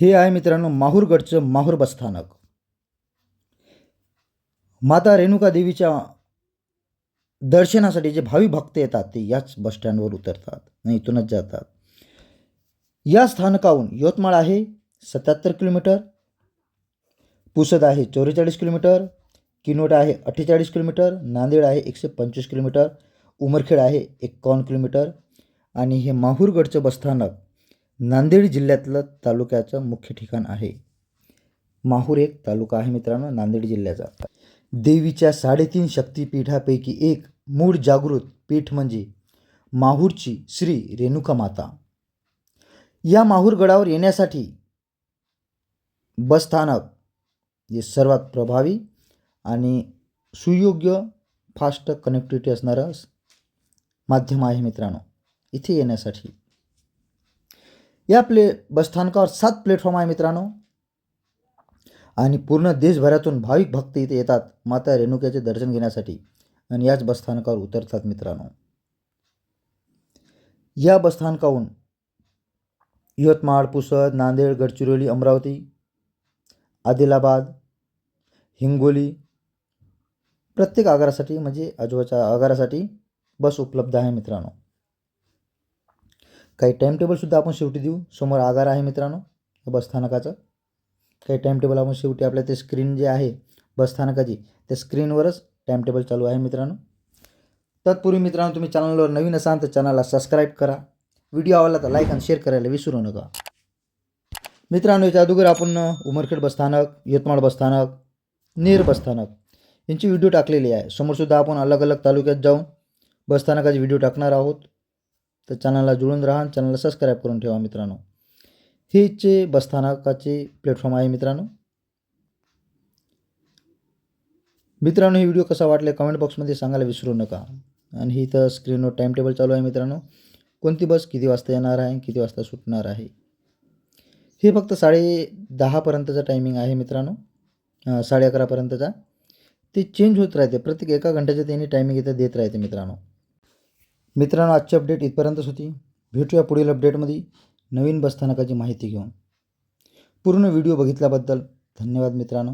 हे आहे मित्रांनो माहूरगडचं माहूर बसस्थानक माता रेणुका देवीच्या दर्शनासाठी जे भावी भक्त येतात ते याच बसस्टँडवर उतरतात आणि इथूनच जातात. या स्थानकाहून यवतमाळ आहे सत्याहत्तर किलोमीटर पुसद आहे चौवेचाळीस किलोमीटर किनोट आहे अठ्ठेचाळीस किलोमीटर नांदेड आहे एकशे पंचवीस किलोमीटर उमरखेड आहे एक्कावन्न किलोमीटर आणि हे माहूरगडचं बसस्थानक नांदेड जिल्ह्यातलं तालुक्याचं मुख्य ठिकाण आहे. माहूर एक तालुका आहे मित्रांनो नांदेड जिल्ह्याचा. देवीच्या साडेतीन शक्तिपीठापैकी एक मूळ जागृत पीठ म्हणजे माहूरची श्री रेणुका माता. या माहूरगडावर येण्यासाठी बसस्थानक जे सर्वात प्रभावी आणि सुयोग्य फास्ट कनेक्टिव्हिटी असणारं माध्यम आहे मित्रांनो इथे येण्यासाठी. या प्ले बसस्थानकावर सात प्लॅटफॉर्म आहे मित्रांनो. आणि पूर्ण देशभरातून भाविक भक्त इथे येतात माता रेणुक्याचे दर्शन घेण्यासाठी. आणि याच बसस्थानकावर उतरतात मित्रांनो. या बसस्थानकाहून यवतमाळ पुसद नांदेड गडचिरोली अमरावती आदिलाबाद हिंगोली प्रत्येक आगारासाठी म्हणजे आजोबाच्या आगारासाठी बस उपलब्ध आहे मित्रांनो. काही टाईमटेबलसुद्धा आपण शेवटी देऊ. समोर आगार आहे मित्रांनो बसस्थानकाचं काही टाईमटेबल आपण शेवटी आपल्या ते स्क्रीन जे आहे बसस्थानकाची त्या स्क्रीनवरच टाईमटेबल चालू आहे मित्रांनो. तत्पूर्वी मित्रांनो तुम्ही चॅनलवर नवीन असाल तर चॅनलला सबस्क्राईब करा. व्हिडिओ आवडला तर लाईक आणि शेअर करायला विसरू नका. मित्रांनो याच्या अगोदर आपण उमरखेड बसस्थानक यवतमाळ बसस्थानक नेर बसस्थानक यांची व्हिडिओ टाकलेली आहे. समोरसुद्धा आपण अलग अलग तालुक्यात जाऊन बसस्थानकाचे व्हिडिओ टाकणार आहोत. तर चॅनलला जुळून राहा चॅनलला सबस्क्राईब करून ठेवा मित्रांनो. हीच बसस्थानकाचे प्लॅटफॉर्म आहे मित्रांनो. मित्रांनो हे व्हिडिओ कसा वाटले कमेंट बॉक्समध्ये सांगायला विसरू नका. आणि ही इथं स्क्रीनवर टाईम टेबल चालू आहे मित्रांनो. कोणती बस किती वाजता येणार आहे किती वाजता सुटणार आहे? हे फक्त साडे दहापर्यंतचा टायमिंग आहे मित्रांनो. साडे अकरापर्यंतचा ते चेंज होत राहते. प्रत्येक एका घंट्याच्या त्यांनी टायमिंग इथं देत राहते मित्रांनो. मित्रांनो आजची अपडेट इथपर्यंतच होती. भेटूया पुढील अपडेटमध्ये नवीन बसस्थानकाची माहिती घेऊन. पूर्ण व्हिडिओ बघितल्याबद्दल धन्यवाद मित्रांनो.